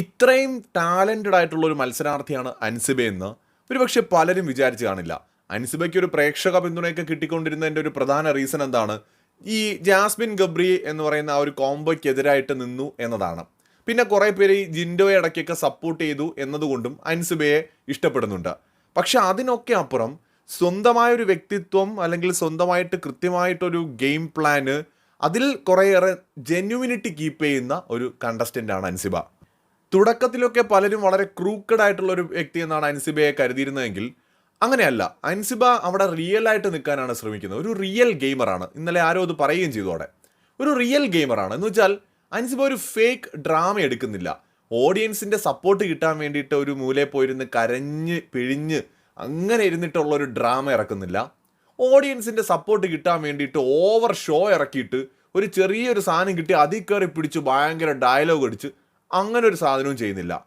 ഇത്രയും ടാലന്റഡ് ആയിട്ടുള്ള ഒരു മത്സരാർത്ഥിയാണ് അൻസിബ എന്ന് ഒരുപക്ഷെ പലരും വിചാരിച്ചു കാണില്ല. അൻസിബയ്ക്ക് ഒരു പ്രേക്ഷക പിന്തുണയൊക്കെ കിട്ടിക്കൊണ്ടിരുന്നതിന്റെ ഒരു പ്രധാന റീസൺ എന്താണ്? ഈ ജാസ്മിൻ ഗബ്രി എന്ന് പറയുന്ന ആ ഒരു കോംബോയ്ക്കെതിരായിട്ട് നിന്നു എന്നതാണ്. പിന്നെ കുറേ പേര് ഈ ജിൻഡോയെ ഇടയ്ക്കൊക്കെ സപ്പോർട്ട് ചെയ്തു എന്നതുകൊണ്ടും അൻസിബയെ ഇഷ്ടപ്പെടുന്നുണ്ട്. പക്ഷെ അതിനൊക്കെ അപ്പുറം സ്വന്തമായ ഒരു വ്യക്തിത്വം അല്ലെങ്കിൽ സ്വന്തമായിട്ട് കൃത്യമായിട്ടൊരു ഗെയിം പ്ലാന് അതിൽ കുറേയേറെ ജെന്യുവിനിറ്റി കീപ്പ് ചെയ്യുന്ന ഒരു കണ്ടസ്റ്റന്റാണ് അൻസിബ. തുടക്കത്തിലൊക്കെ പലരും വളരെ ക്രൂക്കഡ് ആയിട്ടുള്ള ഒരു വ്യക്തി എന്നാണ് അൻസിബയെ കരുതിയിരുന്നതെങ്കിൽ അങ്ങനെയല്ല. അൻസിബ അവിടെ റിയൽ ആയിട്ട് നിൽക്കാനാണ് ശ്രമിക്കുന്നത്. ഒരു റിയൽ ഗെയിമറാണ്. ഇന്നലെ ആരോ അത് പറയുകയും ചെയ്തു അവിടെ. ഒരു റിയൽ ഗെയിമറാണ്. എന്ന് വെച്ചാൽ അൻസിബ ഒരു ഫേക്ക് ഡ്രാമ എടുക്കുന്നില്ല. ഓഡിയൻസിന്റെ സപ്പോർട്ട് കിട്ടാൻ വേണ്ടിയിട്ട് ഒരു മൂലയിൽ പോയിരുന്ന് കരഞ്ഞ് പിഴിഞ്ഞ് അങ്ങനെ ഇരുന്നിട്ടുള്ള ഒരു ഡ്രാമ ഇറക്കുന്നില്ല. ഓഡിയൻസിന്റെ സപ്പോർട്ട് കിട്ടാൻ വേണ്ടിയിട്ട് ഓവർ ഷോ ഇറക്കിയിട്ട് ഒരു ചെറിയൊരു സാധനം കിട്ടി അതിൽ കയറി പിടിച്ച് ഭയങ്കര ഡയലോഗ് അടിച്ച് അങ്ങനെ ഒരു സാധനവും ചെയ്യുന്നില്ല.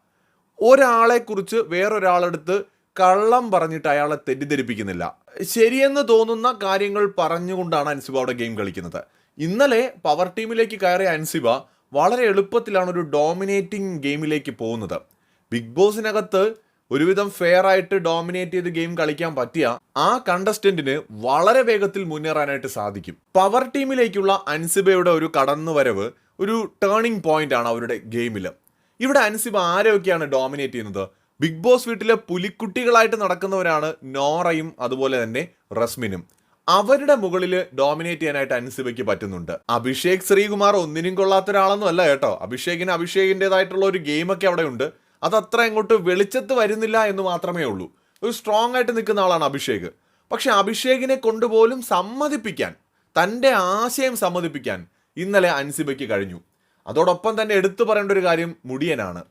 ഒരാളെക്കുറിച്ച് വേറൊരാളെടുത്ത് കള്ളം പറഞ്ഞിട്ട് അയാളെ തെറ്റിദ്ധരിപ്പിക്കുന്നില്ല. ശരിയെന്ന് തോന്നുന്ന കാര്യങ്ങൾ പറഞ്ഞുകൊണ്ടാണ് അൻസിബ അവിടെ ഗെയിം കളിക്കുന്നത്. ഇന്നലെ പവർ ടീമിലേക്ക് കയറിയ അൻസിബ വളരെ എളുപ്പത്തിലാണ് ഒരു ഡോമിനേറ്റിംഗ് ഗെയിമിലേക്ക് പോകുന്നത്. ബിഗ് ബോസിനകത്ത് ഒരുവിധം ഫെയർ ആയിട്ട് ഡോമിനേറ്റ് ചെയ്ത് ഗെയിം കളിക്കാൻ പറ്റിയ ആ കണ്ടസ്റ്റന്റിന് വളരെ വേഗത്തിൽ മുന്നേറാനായിട്ട് സാധിക്കും. പവർ ടീമിലേക്കുള്ള അൻസിബയുടെ ഒരു കടന്നുവരവ് ഒരു ടേണിംഗ് പോയിന്റ് ആണ് അവരുടെ ഗെയിമിൽ ഇവിടെ അൻസിബ ആരെയൊക്കെയാണ് ഡോമിനേറ്റ് ചെയ്യുന്നത്? ബിഗ് ബോസ് വീട്ടിലെ പുലിക്കുട്ടികളായിട്ട് നടക്കുന്നവരാണ് നോറയും അതുപോലെ തന്നെ റസ്മിനും. അവരുടെ മുകളിൽ ഡോമിനേറ്റ് ചെയ്യാനായിട്ട് അൻസിബയ്ക്ക് പറ്റുന്നുണ്ട്. അഭിഷേക് ശ്രീകുമാർ ഒന്നിനും കൊള്ളാത്ത ഒരാളൊന്നും അല്ല കേട്ടോ. അഭിഷേകിന് അഭിഷേകിന്റെതായിട്ടുള്ള ഒരു ഗെയിമൊക്കെ അവിടെ ഉണ്ട് അത് ഇങ്ങോട്ട് വെളിച്ചത്ത് വരുന്നില്ല എന്ന് മാത്രമേ ഉള്ളൂ. ഒരു സ്ട്രോങ് ആയിട്ട് നിൽക്കുന്ന ആളാണ് അഭിഷേക്. പക്ഷെ അഭിഷേകിനെ കൊണ്ടുപോലും സമ്മതിപ്പിക്കാൻ തന്റെ ആശയം സമ്മതിപ്പിക്കാൻ ഇന്നലെ അൻസിബയ്ക്ക് കഴിഞ്ഞു. അതോടൊപ്പം തന്നെ എടുത്തു പറയേണ്ട ഒരു കാര്യം മുടിയനാണ്.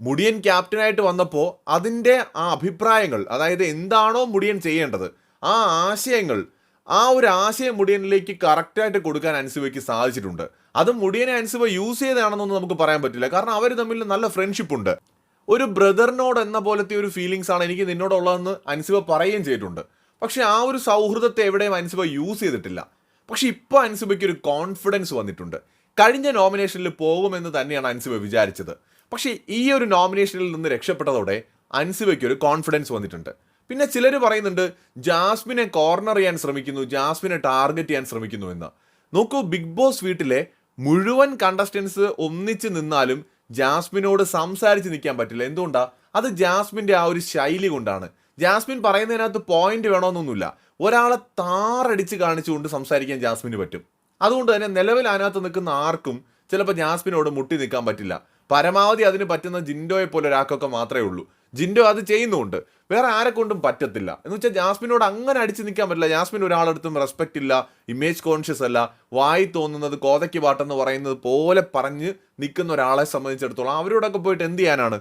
മുടിയൻ ക്യാപ്റ്റനായിട്ട് വന്നപ്പോൾ അതിന്റെ ആ അഭിപ്രായങ്ങൾ അതായത് എന്താണോ മുടിയൻ ചെയ്യേണ്ടത് ആ ആശയങ്ങൾ ആ ഒരു ആശയം മുടിയനിലേക്ക് കറക്റ്റായിട്ട് കൊടുക്കാൻ അൻസിബയ്ക്ക് സാധിച്ചിട്ടുണ്ട്. അത് മുടിയനെ അൻസിബ യൂസ് ചെയ്തതാണെന്നൊന്നും നമുക്ക് പറയാൻ പറ്റില്ല. കാരണം അവർ തമ്മിൽ നല്ല ഫ്രണ്ട്ഷിപ്പ് ഉണ്ട്. ഒരു ബ്രദറിനോട് എന്ന പോലത്തെ ഒരു ഫീലിങ്സ് ആണ് എനിക്ക് നിന്നോടുള്ളതെന്ന് അൻസിബ പറയുകയും ചെയ്തിട്ടുണ്ട്. പക്ഷെ ആ ഒരു സൗഹൃദത്തെ എവിടെയും അൻസിബ യൂസ് ചെയ്തിട്ടില്ല. പക്ഷെ ഇപ്പോൾ അൻസിബയ്ക്ക് ഒരു കോൺഫിഡൻസ് വന്നിട്ടുണ്ട്. കഴിഞ്ഞ നോമിനേഷനിൽ പോകുമെന്ന് തന്നെയാണ് അൻസിബ വിചാരിച്ചത്. പക്ഷേ ഈ ഒരു നോമിനേഷനിൽ നിന്ന് രക്ഷപ്പെട്ടതോടെ അൻസിബയ്ക്ക് ഒരു കോൺഫിഡൻസ് വന്നിട്ടുണ്ട്. പിന്നെ ചിലർ പറയുന്നുണ്ട് ജാസ്മിനെ കോർണർ ചെയ്യാൻ ശ്രമിക്കുന്നു ജാസ്മിനെ ടാർഗറ്റ് ചെയ്യാൻ ശ്രമിക്കുന്നു എന്ന്. നോക്കൂ ബിഗ് ബോസ് വീട്ടിലെ മുഴുവൻ കണ്ടസ്റ്റൻസ് ഒന്നിച്ച് നിന്നാലും ജാസ്മിനോട് സംസാരിച്ച് നിൽക്കാൻ പറ്റില്ല. എന്തുകൊണ്ടാ? അത് ജാസ്മിന്റെ ആ ഒരു ശൈലി കൊണ്ടാണ്. ജാസ്മിൻ പറയുന്നതിനകത്ത് പോയിന്റ് വേണമെന്നൊന്നുമില്ല. ഒരാളെ താറടിച്ച് കാണിച്ചുകൊണ്ട് സംസാരിക്കാൻ ജാസ്മിന് പറ്റും. അതുകൊണ്ട് തന്നെ നിലവിൽ അതിനകത്ത് നിൽക്കുന്ന ആർക്കും ചിലപ്പോൾ ജാസ്മിനോട് മുട്ടി നിൽക്കാൻ പറ്റില്ല. പരമാവധി അതിന് പറ്റുന്ന ജിൻഡോയെ പോലെ ഒരാൾക്കൊക്കെ മാത്രമേ ഉള്ളൂ. ജിൻഡോ അത് ചെയ്യുന്നുണ്ട് വേറെ ആരെ കൊണ്ടും പറ്റത്തില്ല. എന്ന് വെച്ചാൽ ജാസ്മിനോട് അങ്ങനെ അടിച്ചു നിൽക്കാൻ പറ്റില്ല. ജാസ്മിൻ ഒരാളെടുത്തും റെസ്പെക്റ്റ് ഇല്ല. ഇമേജ് കോൺഷ്യസ് അല്ല. വായി തോന്നുന്നത് കോതയ്ക്ക് പാട്ടെന്ന് പറയുന്നത് പോലെ പറഞ്ഞ് നിൽക്കുന്ന ഒരാളെ സംബന്ധിച്ചിടത്തോളം അവരോടൊക്കെ പോയിട്ട് എന്ത് ചെയ്യാനാണ്?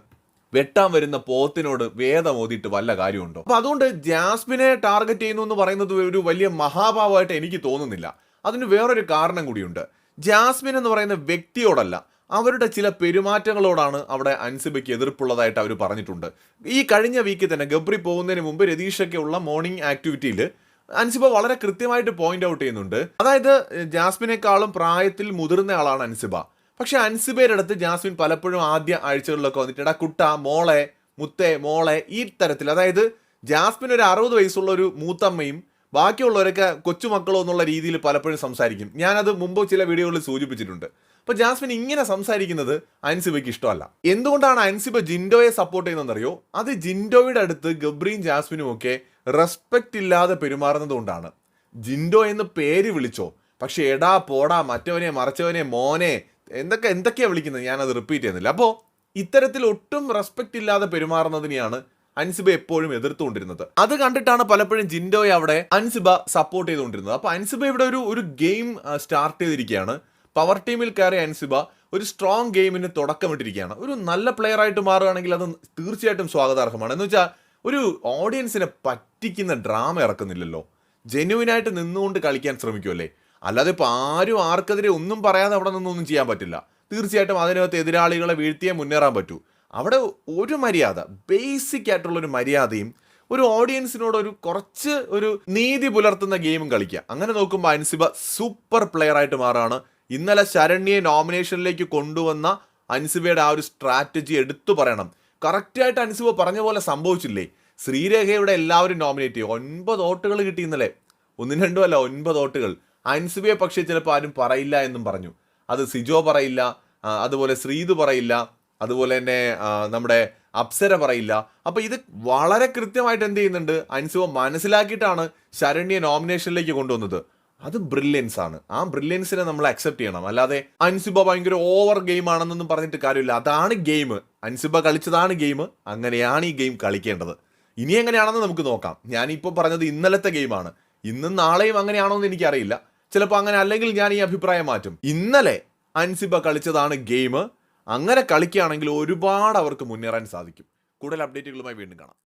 വെട്ടാൻ വരുന്ന പോത്തിനോട് വേദം ഓതിയിട്ട് വല്ല കാര്യമുണ്ടോ? അപ്പൊ അതുകൊണ്ട് ജാസ്മിനെ ടാർഗറ്റ് ചെയ്യുന്നു എന്ന് പറയുന്നത് ഒരു വലിയ മഹാഭാവമായിട്ട് എനിക്ക് തോന്നുന്നില്ല. അതിന് വേറൊരു കാരണം കൂടിയുണ്ട്. ജാസ്മിൻ എന്ന് പറയുന്ന വ്യക്തിയോടല്ല. അവരുടെ ചില പെരുമാറ്റങ്ങളോടാണ് അവിടെ അൻസിബയ്ക്ക് എതിർപ്പുള്ളതായിട്ട് അവർ പറഞ്ഞിട്ടുണ്ട്. ഈ കഴിഞ്ഞ വീക്കിൽ തന്നെ ഗബ്രി പോകുന്നതിന് മുമ്പ് രതീഷൊക്കെ ഉള്ള മോർണിംഗ് ആക്ടിവിറ്റിയിൽ അൻസിബ വളരെ കൃത്യമായിട്ട് പോയിന്റ് ഔട്ട് ചെയ്യുന്നുണ്ട്. അതായത് ജാസ്മിനേക്കാളും പ്രായത്തിൽ മുതിർന്ന ആളാണ് അൻസിബ. പക്ഷെ അൻസിബയുടെ അടുത്ത് ജാസ്മിൻ പലപ്പോഴും ആദ്യ ആഴ്ചകളിലൊക്കെ വന്നിട്ട് എടാ കുട്ട മോളെ മുത്തേ മോളെ ഈ തരത്തിൽ. അതായത് ജാസ്മിൻ ഒരു അറുപത് വയസ്സുള്ള ഒരു മൂത്തമ്മയും ബാക്കിയുള്ളവരൊക്കെ കൊച്ചുമക്കളോ എന്നുള്ള രീതിയിൽ പലപ്പോഴും സംസാരിക്കും. ഞാനത് മുമ്പ് ചില വീഡിയോകളിൽ സൂചിപ്പിച്ചിട്ടുണ്ട്. അപ്പൊ ജാസ്മിൻ ഇങ്ങനെ സംസാരിക്കുന്നത് അൻസിബയ്ക്ക് ഇഷ്ടമല്ല. എന്തുകൊണ്ടാണ് അൻസിബ ജിൻഡോയെ സപ്പോർട്ട് ചെയ്യുന്നതെന്നറിയോ? അത് ജിൻഡോയുടെ അടുത്ത് ഗബ്രിയും ജാസ്മിനും ഒക്കെ റെസ്പെക്റ്റ് ഇല്ലാതെ പെരുമാറുന്നത് കൊണ്ടാണ്. ജിൻഡോ എന്ന് പേര് വിളിച്ചോ പക്ഷേ എടാ പോടാ മറ്റവനെ മറച്ചവനെ മോനെ എന്തൊക്കെ എന്തൊക്കെയാണ് വിളിക്കുന്നത്? ഞാനത് റിപ്പീറ്റ് ചെയ്യുന്നില്ല. അപ്പോൾ ഇത്തരത്തിൽ ഒട്ടും റെസ്പെക്റ്റ് ഇല്ലാതെ പെരുമാറുന്നതിനെയാണ് അൻസിബ എപ്പോഴും എതിർത്തുകൊണ്ടിരുന്നത്. അത് കണ്ടിട്ടാണ് പലപ്പോഴും ജിൻഡോയെ അവിടെ അൻസിബ സപ്പോർട്ട് ചെയ്തുകൊണ്ടിരുന്നത്. അപ്പോൾ അൻസിബ ഇവിടെ ഒരു ഒരു ഗെയിം സ്റ്റാർട്ട് ചെയ്തിരിക്കുകയാണ്. പവർ ടീമിൽ കയറിയ അൻസിബ ഒരു സ്ട്രോങ് ഗെയിമിന് തുടക്കമിട്ടിരിക്കുകയാണ്. ഒരു നല്ല പ്ലെയർ ആയിട്ട് മാറുകയാണെങ്കിൽ അത് തീർച്ചയായിട്ടും സ്വാഗതാർഹമാണ്. എന്ന് വെച്ചാൽ ഒരു ഓഡിയൻസിനെ പറ്റിക്കുന്ന ഡ്രാമ ഇറക്കുന്നില്ലല്ലോ. ജെന്യുവിനായിട്ട് നിന്നുകൊണ്ട് കളിക്കാൻ ശ്രമിക്കുമല്ലേ അല്ലാതെ ഇപ്പോൾ ആരും ആർക്കെതിരെ ഒന്നും പറയാതെ അവിടെ നിന്നൊന്നും ചെയ്യാൻ പറ്റില്ല. തീർച്ചയായിട്ടും അതിനകത്ത് എതിരാളികളെ വീഴ്ത്തിയേ മുന്നേറാൻ പറ്റൂ. അവിടെ ഒരു മര്യാദ ബേസിക് ആയിട്ടുള്ളൊരു മര്യാദയും ഒരു ഓഡിയൻസിനോട് ഒരു കുറച്ച് ഒരു നീതി പുലർത്തുന്ന ഗെയിമും കളിക്കുക. അങ്ങനെ നോക്കുമ്പോൾ അൻസിബ സൂപ്പർ പ്ലെയർ ആയിട്ട് മാറാണ്. ഇന്നലെ ശരണ്യെ നോമിനേഷനിലേക്ക് കൊണ്ടുവന്ന അൻസിബയുടെ ആ ഒരു സ്ട്രാറ്റജി എടുത്തു പറയണം. കറക്റ്റായിട്ട് അൻസിബ പറഞ്ഞ പോലെ സംഭവിച്ചില്ലേ? ശ്രീരേഖയുടെ എല്ലാവരും നോമിനേറ്റ് ചെയ്യും. ഒൻപത് വോട്ടുകൾ കിട്ടി ഇന്നലെ. ഒന്നും രണ്ടും അല്ല ഒൻപത് വോട്ടുകൾ. അൻസിബയെ പക്ഷേ ചിലപ്പോൾ ആരും പറയില്ല എന്നും പറഞ്ഞു. അത് സിജോ പറയില്ല അതുപോലെ ശ്രീതു പറയില്ല അതുപോലെ തന്നെ നമ്മുടെ അപ്സര പറയില്ല. അപ്പോൾ ഇത് വളരെ കൃത്യമായിട്ട് എന്ത് ചെയ്യുന്നുണ്ട്? അൻസിബ മനസ്സിലാക്കിയിട്ടാണ് ശരണ്യെ നോമിനേഷനിലേക്ക് കൊണ്ടുവന്നത്. അത് ബ്രില്യൻസ് ആണ്. ആ ബ്രില്യൻസിനെ നമ്മൾ അക്സെപ്റ്റ് ചെയ്യണം. അല്ലാതെ അൻസിബ ഭയങ്കര ഓവർ ഗെയിം ആണെന്നൊന്നും പറഞ്ഞിട്ട് കാര്യമില്ല. അതാണ് ഗെയിം അൻസിബ കളിച്ചതാണ് ഗെയിം അങ്ങനെയാണ് ഈ ഗെയിം കളിക്കേണ്ടത്. ഇനി എങ്ങനെയാണെന്ന് നമുക്ക് നോക്കാം. ഞാനിപ്പോൾ പറഞ്ഞത് ഇന്നലത്തെ ഗെയിമാണ് ഇന്നും നാളെയും അങ്ങനെയാണോ എന്ന് എനിക്കറിയില്ല. ചിലപ്പോൾ അങ്ങനെ അല്ലെങ്കിൽ ഞാൻ ഈ അഭിപ്രായം മാറ്റും. ഇന്നലെ അൻസിബ കളിച്ചതാണ് ഗെയിം അങ്ങനെ കളിക്കുകയാണെങ്കിൽ ഒരുപാട് അവർക്ക് മുന്നേറാൻ സാധിക്കും. കൂടുതൽ അപ്ഡേറ്റുകളുമായി വീണ്ടും കാണാം.